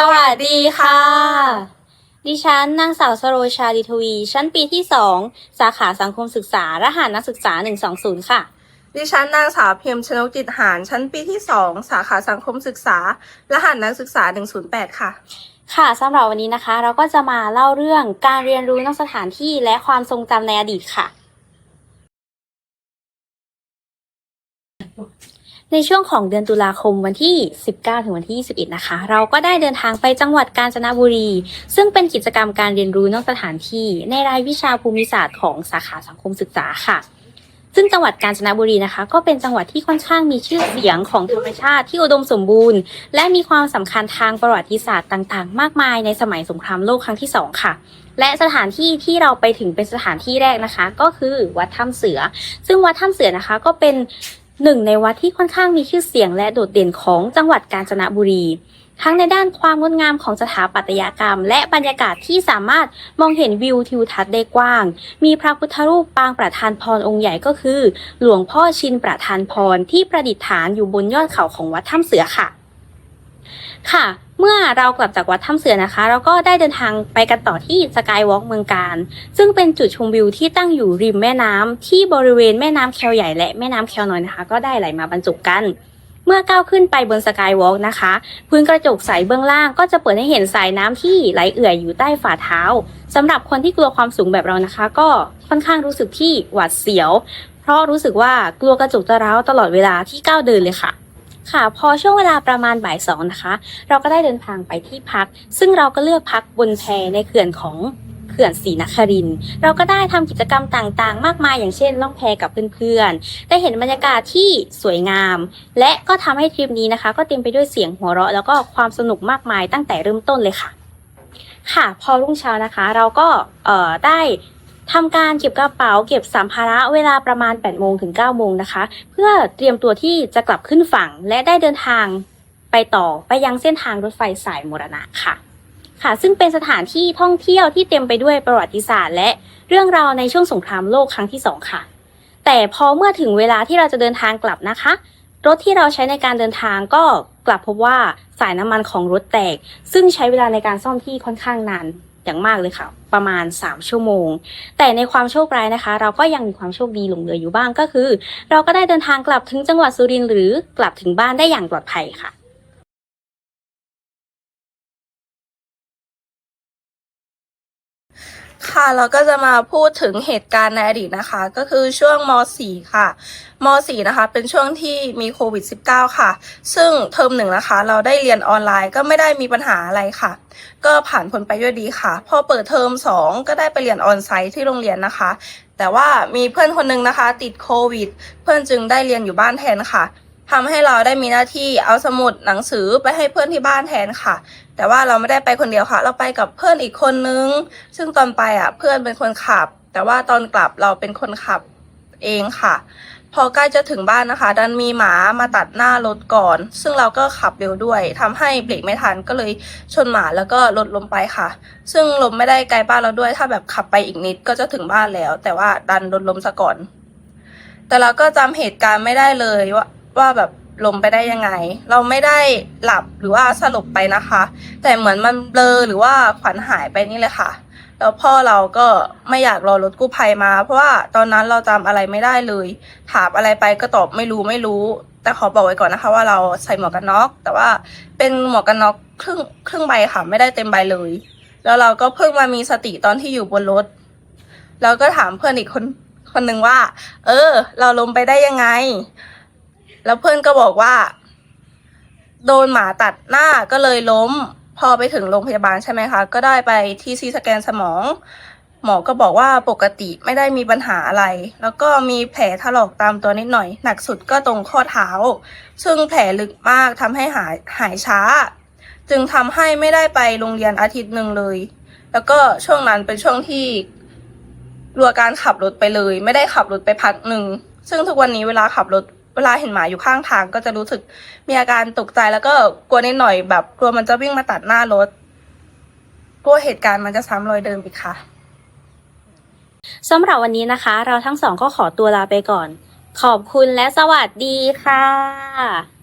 สวัสดีค่ะ ดิฉันนางสาวสโรชาดิทวี ชั้นปีที่2สาขาสังคมศึกษารหัสนักศึกษา 120 ค่ะ ดิฉันนางสาวเพียมชนกจิตหารชั้นปีที่2สาขาสังคมศึกษา รหัสนักศึกษา 108 ค่ะ ค่ะสำหรับวันนี้นะคะ เราก็จะมาเล่าเรื่องการเรียนรู้นอกสถานที่และความทรงจำในอดีตค่ะ ในช่วงของเดือนตุลาคมวันที่ 19 ถึงวันที่ 21 นะคะ เราก็ได้เดินทางไปจังหวัดกาญจนบุรี ซึ่งเป็นกิจกรรมการเรียนรู้นอกสถานที่ในรายวิชาภูมิศาสตร์ของสาขาสังคมศึกษาค่ะ ซึ่งจังหวัดกาญจนบุรีนะคะ ก็เป็นจังหวัดที่ค่อนข้างมีชื่อเสียงของธรรมชาติที่อุดมสมบูรณ์ และมีความสำคัญทางประวัติศาสตร์ต่างๆ มากมายในสมัยสงครามโลกครั้งที่สองค่ะและสถานที่ที่เราไปถึงเป็นสถานที่แรกนะคะ ก็คือวัดถ้ำเสือ ซึ่งวัดถ้ำเสือนะคะก็เป็น หนึ่งในวัดที่ค่อนข้างมีชื่อเสียงและโดดเด่นของจังหวัดกาญจนบุรี ทั้งในด้านความงดงามของสถาปัตยกรรม และบรรยากาศที่สามารถมองเห็นวิวทิวทัศน์ได้กว้าง มีพระพุทธรูปปางประธานพรองค์ใหญ่ก็คือ หลวงพ่อชินประธานพรที่ประดิษฐานอยู่บนยอดเขาของวัดถ้ำเสือค่ะ ค่ะ เมื่อเรากลับจากวัดถ้ำเสือนะคะ เราก็ได้เดินทางไปกันต่อที่สกายวอล์กเมืองการ ซึ่งเป็นจุดชมวิวที่ตั้งอยู่ริมแม่น้ำที่บริเวณแม่น้ำแควใหญ่และแม่น้ำแควน้อยนะคะ ก็ได้ไหลมาบรรจบกัน เมื่อก้าวขึ้นไปบนสกายวอล์กนะคะ พื้นกระจกใสเบื้องล่างก็จะเปิดให้เห็นสายน้ำที่ไหลเอื่อยอยู่ใต้ฝ่าเท้าสำหรับคนที่กลัวความสูงแบบเรานะคะ ก็ค่อนข้างรู้สึกที่หวาดเสียว เพราะรู้สึกว่ากลัวกระจกจะร้าวตลอดเวลาที่ก้าวเดินเลยค่ะ ค่ะ พอช่วงเวลาประมาณบ่ายสองนะคะ เราก็ได้เดินทางไปที่พัก ซึ่งเราก็เลือกพักบนแพในเขื่อนของเขื่อนศรีนคริน เราก็ได้ทำกิจกรรมต่างๆ มากมายอย่างเช่นล่องแพกับเพื่อนๆ ได้เห็นบรรยากาศที่สวยงาม และก็ทำให้ทริปนี้นะคะ ก็เต็มไปด้วยเสียงหัวเราะ แล้วก็ความสนุกมากมายตั้งแต่เริ่มต้นเลยค่ะ ค่ะ พอรุ่งเช้านะคะ เราก็ได้ ทำการเก็บกระเป๋าเก็บสัมภาระเวลาประมาณ 8 โมงถึง 9 โมงนะคะ เพื่อเตรียมตัวที่จะกลับขึ้นฝั่ง และได้เดินทางไปต่อไปยังเส้นทางรถไฟสายมรณะค่ะ ค่ะ ซึ่งเป็นสถานที่ท่องเที่ยวที่เต็มไปด้วยประวัติศาสตร์ และเรื่องราวในช่วงสงครามโลกครั้งที่สองค่ะ แต่พอเมื่อถึงเวลาที่เราจะเดินทางกลับนะคะ รถที่เราใช้ในการเดินทางก็กลับพบว่าสายน้ำมันของรถแตก ซึ่งใช้เวลาในการซ่อมที่ค่อนข้างนาน อย่างมากเลยค่ะ ประมาณ 3 ชั่วโมง แต่ในความโชคร้ายนะคะ เราก็ยังมีความโชคดีหลงเหลืออยู่บ้างก็คือ เราก็ได้เดินทางกลับถึงจังหวัดสุรินทร์หรือกลับถึงบ้านได้อย่างปลอดภัยค่ะ ค่ะเราก็จะมาพูดถึงเหตุการณ์ในอดีตนะคะ ก็คือช่วงม .4 ค่ะม .4 นะคะ เป็นช่วงที่มีโควิด -19 ค่ะ ซึ่งเทอมหนึ่งนะคะ เราได้เรียนออนไลน์ก็ไม่ได้มีปัญหาอะไรค่ะ ก็ผ่านพ้นไปด้วยดีค่ะ พอเปิดเทอม 2 ก็ได้ไปเรียนออนไซต์ที่โรงเรียนนะคะ แต่ว่ามีเพื่อนคนหนึงนะคะ ติดโควิด เพื่อนจึงได้เรียนอยู่บ้านแทนค่ะ ทำให้เราได้มีหน้าที่เอาสมุดหนังสือไปให้เพื่อนที่บ้านแทนค่ะ แต่ว่าเราไม่ได้ไปคนเดียวค่ะ เราไปกับเพื่อนอีกคนนึง ซึ่งตอนไปอะเพื่อนเป็นคนขับ แต่ว่าตอนกลับเราเป็นคนขับเองค่ะ พอใกล้จะถึงบ้านนะคะ ดันมีหมามาตัดหน้ารถก่อน ซึ่งเราก็ขับเร็วด้วยทำให้เบรกไม่ทันก็เลยชนหมาแล้วก็รถล้มไปค่ะ ซึ่งล้มไม่ได้ไกลบ้านเราด้วย ถ้าแบบขับไปอีกนิดก็จะถึงบ้านแล้ว แต่ว่าดันรถล้มซะก่อน แต่เราก็จำเหตุการณ์ไม่ได้เลยว่า ว่าแบบลมไปได้ยังไง เราไม่ได้หลับหรือว่าสลบไปนะคะ แต่เหมือนมันเบลอหรือว่าขวัญหายไปนี่เลยค่ะ แล้วพ่อเราก็ไม่อยากรอรถกู้ภัยมา เพราะว่าตอนนั้นเราจำอะไรไม่ได้เลย ถามอะไรไปก็ตอบไม่รู้ไม่รู้ แต่ขอบอกไว้ก่อนนะคะ ว่าเราใส่หมวกกันน็อก แต่ว่าเป็นหมวกกันน็อกครึ่งครึ่งใบค่ะไม่ได้เต็มใบเลย แล้วเราก็เพิ่งมามีสติตอนที่อยู่บนรถ แล้วก็ถามเพื่อนอีกคนคนหนึ่งว่า เออ เราลงไปได้ยังไง แล้วเพื่อนก็บอกว่า โดนหมาตัดหน้าก็เลยล้ม พอไปถึงโรงพยาบาลใช่ไหมคะ ก็ได้ไปที่ซีสแกนสมอง หมอก็บอกว่าปกติไม่ได้มีปัญหาอะไร แล้วก็มีแผลถลอกตามตัวนิดหน่อย หนักสุดก็ตรงข้อเท้า ซึ่งแผลลึกมากทำให้หายหายช้า จึงทำให้ไม่ได้ไปโรงเรียนอาทิตย์หนึ่งเลย แล้วก็ช่วงนั้นเป็นช่วงที่รัวการขับรถไปเลย ไม่ได้ขับรถไปพักหนึ่งซึ่งทุกวันนี้เวลาขับรถ เวลาเห็นหมาอยู่ข้างทางก็จะรู้สึกมีอาการตกใจแล้วก็กลัวนิดหน่อยแบบกลัวมันจะวิ่งมาตัดหน้ารถกลัวเหตุการณ์มันจะซ้ำรอยเดิมอีกค่ะสำหรับวันนี้นะคะ เราทั้งสองก็ขอตัวลาไปก่อน ขอบคุณและสวัสดีค่ะ